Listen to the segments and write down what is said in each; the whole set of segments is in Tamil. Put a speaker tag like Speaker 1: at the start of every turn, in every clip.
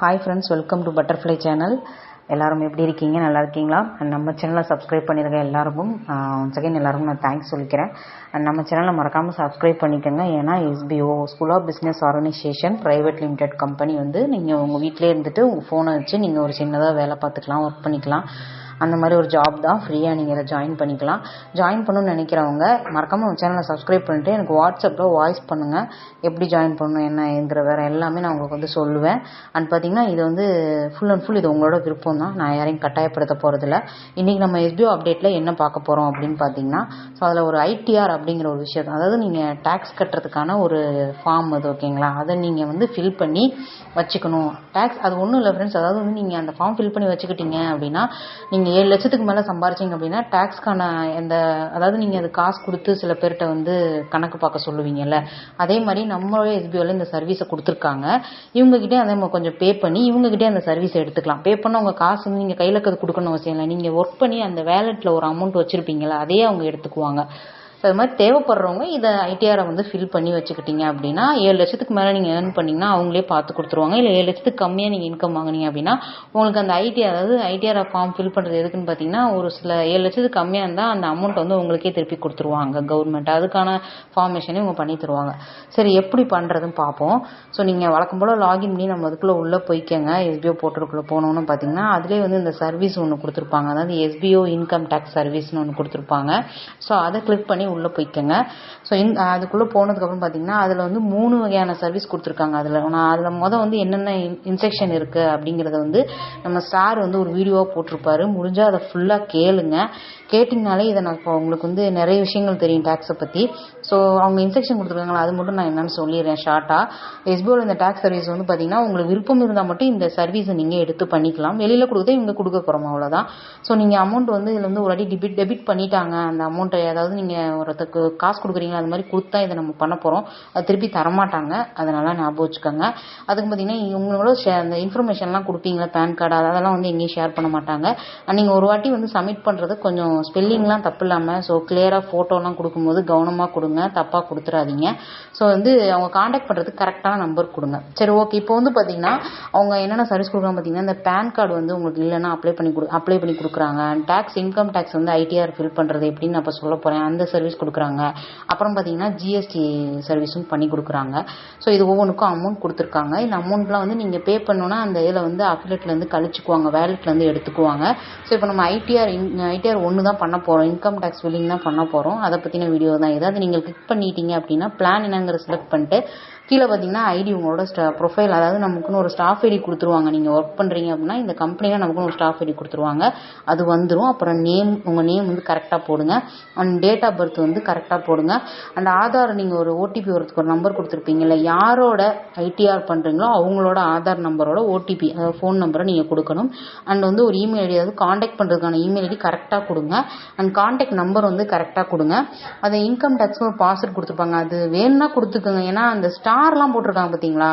Speaker 1: hi friends welcome to butterfly channel எல்லோரும் எப்படி இருக்கீங்க நல்லா இருக்கீங்களா நம்ம சேனலை சப்ஸ்கிரைப் பண்ணியிருக்க எல்லாருக்கும் ஒன்ஸ் அகைன் எல்லாருக்கும் நான் தேங்க்ஸ் சொல்லிக்கிறேன் நம்ம சேனலை மறக்காமல் சப்ஸ்கிரைப் பண்ணிக்கோங்க ஏன்னா SPO school of business organisation private limited company வந்து நீங்கள் உங்கள் வீட்டிலே இருந்துட்டு உங்கள் ஃபோனை வச்சு நீங்கள் ஒரு சின்னதாக வேலை பார்த்துக்கலாம் ஒர்க் பண்ணிக்கலாம் அந்த மாதிரி ஒரு ஜாப் தான் ஃப்ரீயாக நீங்கள் இதை ஜாயின் பண்ணிக்கலாம் ஜாயின் பண்ணணும்னு நினைக்கிறவங்க மறக்காமல் உங்கள் சேனலை சப்ஸ்கிரைப் பண்ணிட்டு எனக்கு வாட்ஸ்அப்பில் வாய்ஸ் பண்ணுங்கள் எப்படி ஜாயின் பண்ணணும் என்ன என்கிற வேறு எல்லாமே நான் உங்களுக்கு வந்து சொல்லுவேன் அண்ட் பார்த்தீங்கன்னா இது வந்து ஃபுல் அண்ட் ஃபுல் இது உங்களோட விருப்பம் தான் நான் யாரையும் கட்டாயப்படுத்த போகிறதில்ல இன்றைக்கி நம்ம எஸ்பிஓ அப்டேட்டில் என்ன பார்க்க போகிறோம் அப்படின்னு பார்த்தீங்கன்னா ஸோ அதில் ஒரு ஐடிஆர் அப்படிங்கிற ஒரு விஷயம் அதாவது நீங்கள் டேக்ஸ் கட்டுறதுக்கான ஒரு ஃபார்ம் அது ஓகேங்களா அதை நீங்கள் வந்து ஃபில் பண்ணி வச்சுக்கணும் டேக்ஸ் அது ஒன்றும் இல்லை ஃப்ரெண்ட்ஸ் அதாவது வந்து நீங்கள் அந்த ஃபார்ம் ஃபில் பண்ணி வச்சுக்கிட்டீங்க அப்படின்னா நீங்கள் நீங்கள் ஏழு லட்சத்துக்கு மேலே சம்பாரிச்சிங்க அப்படின்னா டேக்ஸ்க்கான எந்த அதாவது நீங்கள் அது காசு கொடுத்து சில பேர்கிட்ட வந்து கணக்கு பார்க்க சொல்லுவீங்கல்ல அதே மாதிரி நம்மளோட எஸ்பிஓவில் இந்த சர்வீஸை கொடுத்துருக்காங்க இவங்ககிட்டே அதே மாதிரி கொஞ்சம் பே பண்ணி இவங்ககிட்டே அந்த சர்வீஸை எடுத்துக்கலாம் பே பண்ண உங்கள் காசு வந்து நீங்கள் கையில் கொடுக்கணும் அவசியம் இல்லை நீங்கள் ஒர்க் பண்ணி அந்த வேலெட்டில் ஒரு அமௌண்ட் வச்சுருப்பீங்களா அதையே அவங்க எடுத்துக்குவாங்க அது மாதிரி தேவைப்படுறவங்க இதை ஐடிஆரை வந்து ஃபில் பண்ணி வச்சுக்கிட்டீங்க அப்படின்னா ஏழு லட்சத்துக்கு மேலே நீங்கள் ஏர்ன் பண்ணிங்கன்னா அவங்களே பார்த்து கொடுத்துருவாங்க இல்லை ஏழு லட்சத்துக்கு கம்மியாக நீங்கள் இன்கம் வாங்கினீங்க அப்படின்னா உங்களுக்கு அந்த ஐடிஆர் அதாவது ஐடிஆர் ஃபார்ம் ஃபில் பண்ணுறது எதுக்குன்னு பார்த்தீங்கன்னா ஒரு சில ஏழு லட்சத்துக்கு கம்மியாக இருந்தால் அந்த அமௌண்ட் வந்து உங்களுக்கே திருப்பி கொடுத்துருவாங்க கவர்மெண்ட் அதுக்கான ஃபார்மேஷனே இவங்க பண்ணி தருவாங்க சரி எப்படி பண்ணுறதுன்னு பார்ப்போம் ஸோ நீங்கள் வழக்கம் போல் லாகின் பண்ணி நம்ம அதுக்குள்ளே உள்ளே போய்க்கங்க எஸ்பிஓ போர்ட்டலுக்குள்ளே போனோம்னு பார்த்தீங்கன்னா அதிலே வந்து இந்த சர்வீஸ் ஒன்று கொடுத்துருப்பாங்க அதாவது எஸ்பிஓ இன்கம் டேக்ஸ் சர்வீஸ்னு ஒன்று கொடுத்துருப்பாங்க ஸோ அதை கிளிக் பண்ணி உள்ளே போய்க்கோங்க ஸோ இந்த அதுக்குள்ளே போனதுக்கப்புறம் பார்த்தீங்கன்னா அதில் வந்து மூணு வகையான சர்வீஸ் கொடுத்துருக்காங்க அதில் நான் அதில் மொதல் வந்து என்னென்ன இன்செக்ஷன் இருக்குது அப்படிங்கிறத வந்து நம்ம சார் வந்து ஒரு வீடியோவாக போட்டிருப்பாரு முடிஞ்சால் அதை ஃபுல்லாக கேளுங்க கேட்டிங்கனாலே இதை நான் இப்போ உங்களுக்கு வந்து நிறைய விஷயங்கள் தெரியும் டேக்ஸை பற்றி ஸோ அவங்க இன்ஸ்ட்ரக்ஷன் கொடுத்துருக்காங்களா அது மட்டும் நான் என்னென்னு சொல்லிடுறேன் ஷார்ட்டாக எஸ்பிஓவில் இந்த டேக்ஸ் சர்வீஸ் வந்து பார்த்தீங்கன்னா உங்களுக்கு விருப்பம் இருந்தால் மட்டும் இந்த சர்வீஸை நீங்கள் எடுத்து பண்ணிக்கலாம் வெளியில் கொடுக்குறத இங்கே கொடுக்க போகிறோம் அவ்வளோதான் ஸோ நீங்கள் அமௌண்ட் வந்து இதில் வந்து ஒரு அடி டெபிட் டெபிட் பண்ணிட்டாங்க அந்த அமௌண்ட்டை ஏதாவது நீங்கள் ஒருத்தருக்கு காசு கொடுக்குறீங்களா அது மாதிரி கொடுத்தா இதை நம்ம பண்ண போகிறோம் அது திருப்பி தரமாட்டாங்க அதனால் ஞாபகம் வச்சுக்கோங்க அதுக்கு பார்த்தீங்கன்னா உங்களோட ஷே அந்த இன்ஃபர்மேஷன்லாம் கொடுப்பீங்களா பேன் கார்டு அதெல்லாம் வந்து எங்கேயும் ஷேர் பண்ண மாட்டாங்க நீங்கள் ஒரு வாட்டி வந்து சப்மிட் பண்ணுறது கொஞ்சம் ஸ்பெல்லிங்லாம் தப்பு இல்லாமல் ஸோ கிளியராக ஃபோட்டோலாம் கொடுக்கும்போது கவனமாக கொடுங்க தப்பாக கொடுத்துடாதீங்க ஸோ வந்து அவங்க காண்டாக்ட் பண்ணுறது கரெக்டான நம்பர் கொடுங்க சரி ஓகே இப்போ வந்து பார்த்தீங்கன்னா அவங்க என்னென்ன சர்வீஸ் கொடுக்குறாங்க பார்த்தீங்கன்னா இந்த பேன் கார்டு வந்து உங்களுக்கு இல்லைன்னா அப்ளை பண்ணி கொடு அப்ளை பண்ணி கொடுக்குறாங்க டேக்ஸ் இன்கம் டேக்ஸ் வந்து ஐடிஆர் ஃபில் பண்ணுறது எப்படின்னு நான் இப்போ சொல்ல போகிறேன் அந்த சர்வீஸ் சர்வீஸ் கொடுக்குறாங்க அப்புறம் பார்த்தீங்கன்னா ஜிஎஸ்டி சர்வீஸும் பண்ணி கொடுக்குறாங்க ஸோ இது ஒவ்வொன்றுக்கும் அமௌண்ட் கொடுத்துருக்காங்க இந்த அமௌண்ட்லாம் வந்து நீங்கள் பே பண்ணோன்னா அந்த இதில் வந்து அஃபிலேட்லேருந்து கழிச்சுக்குவாங்க வேலெட்லேருந்து எடுத்துக்குவாங்க ஸோ இப்போ நம்ம ஐடிஆர் ஐடிஆர் ஒன்று தான் பண்ண போகிறோம் இன்கம் டேக்ஸ் ஃபில்லிங் தான் பண்ண போகிறோம் அதை பற்றின வீடியோ தான் ஏதாவது நீங்கள் கிளிக் பண்ணிட்டீங்க அப்படின்னா பிளான் என்னங்கிற செலக்ட் பண்ணிட்டு கீழே பார்த்தீங்கன்னா ஐடி உங்களோட ஸ்டா ப்ரொஃபைல் அதாவது நமக்குன்னு ஒரு ஸ்டாஃப் ஐடி கொடுத்துருவாங்க நீங்கள் ஒர்க் பண்ணுறீங்க அப்படின்னா இந்த கம்பெனியில் நமக்குன்னு ஒரு ஸ்டாஃப் ஐடி கொடுத்துருவாங்க அது வந்துடும் அப்புறம் நேம் உங்கள் நேம் வந்து கரெக்டாக போடுங்க அண்ட் டேட் ஆஃப் பர்த் எடுத்து வந்து கரெக்டாக போடுங்க அந்த ஆதார் நீங்கள் ஒரு ஓடிபி வரதுக்கு ஒரு நம்பர் கொடுத்துருப்பீங்கல்ல யாரோட ஐடிஆர் பண்ணுறீங்களோ அவங்களோட ஆதார் நம்பரோட ஓடிபி அதாவது ஃபோன் நம்பரை நீங்கள் கொடுக்கணும் அண்ட் வந்து ஒரு இமெயில் ஐடி அதாவது காண்டாக்ட் பண்ணுறதுக்கான இமெயில் ஐடி கரெக்டாக கொடுங்க அண்ட் காண்டாக்ட் நம்பர் வந்து கரெக்டாக கொடுங்க அதை இன்கம் டேக்ஸ்க்கு ஒரு பாஸ்வேர்ட் கொடுத்துருப்பாங்க அது வேணும்னா கொடுத்துக்கோங்க ஏன்னா அந்த ஸ்டார்லாம் போட்டிருக்காங்க பார்த்தீங்களா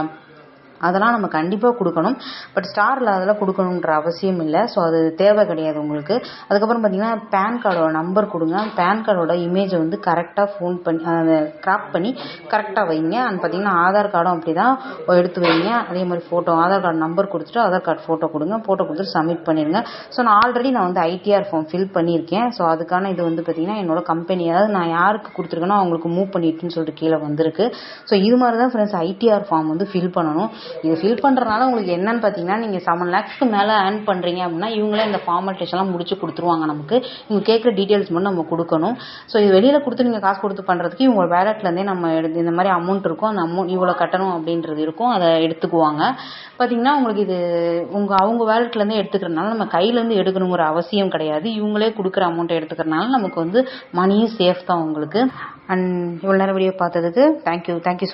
Speaker 1: அதெல்லாம் நம்ம கண்டிப்பாக கொடுக்கணும் பட் ஸ்டாரில் அதெல்லாம் கொடுக்கணுன்ற அவசியம் இல்லை ஸோ அது தேவை கிடையாது உங்களுக்கு அதுக்கப்புறம் பார்த்தீங்கன்னா பேன் கார்டோட நம்பர் கொடுங்க பேன் கார்டோட இமேஜை வந்து கரெக்டாக ஃபோன் பண்ணி கிராப் பண்ணி கரெக்டாக வைங்க அண்ட் பார்த்தீங்கன்னா ஆதார் கார்டும் அப்படி தான் எடுத்து வைங்க அதே மாதிரி ஃபோட்டோ ஆதார் கார்டு நம்பர் கொடுத்துட்டு ஆதார் கார்டு ஃபோட்டோ கொடுங்க ஃபோட்டோ கொடுத்துட்டு சப்மிட் பண்ணிடுங்க ஸோ நான் ஆல்ரெடி நான் வந்து ஐடிஆர் ஃபார்ம் ஃபில் பண்ணியிருக்கேன் ஸோ அதுக்கான இது வந்து பார்த்தீங்கன்னா என்னோட கம்பெனி அதாவது நான் யாருக்கு கொடுத்துருக்கேனோ அவங்களுக்கு மூவ் பண்ணிட்டுன்னு சொல்லிட்டு கீழே வந்திருக்கு ஸோ இது மாதிரி தான் ஃப்ரெண்ட்ஸ் ஐடிஆர் ஃபார்ம் வந்து ஃபில் பண்ணணும் இது ஃபில் பண்ணுறதுனால உங்களுக்கு என்னன்னு பார்த்தீங்கன்னா நீங்கள் செவன் லேக்ஸ்க்கு மேலே ஏர்ன் பண்ணுறீங்க அப்படின்னா இவங்களே இந்த ஃபார்மாலிட்டிஸ்லாம் முடிச்சு கொடுத்துருவாங்க நமக்கு இவங்க கேட்குற டீட்டெயில்ஸ் மட்டும் நம்ம கொடுக்கணும் ஸோ இது வெளியில் கொடுத்து நீங்கள் காசு கொடுத்து பண்ணுறதுக்கு இவங்க வேலட்லேருந்தே நம்ம எடுத்து இந்த மாதிரி அமௌண்ட் இருக்கும் அந்த அமௌண்ட் இவ்வளோ கட்டணும் அப்படின்றது இருக்கும் அதை எடுத்துக்குவாங்க பார்த்தீங்கன்னா உங்களுக்கு இது உங்கள் அவங்க வேலட்லேருந்து எடுத்துக்கிறதுனால நம்ம கையிலேருந்து எடுக்கணுங்கிற அவசியம் கிடையாது இவங்களே கொடுக்குற அமௌண்ட்டை எடுத்துக்கிறனால நமக்கு வந்து மணியும் சேஃப் தான் உங்களுக்கு அண்ட் இவ்வளோ நேரம் வீடியோ பார்த்ததுக்கு தேங்க்யூ தேங்க்யூ ஸோ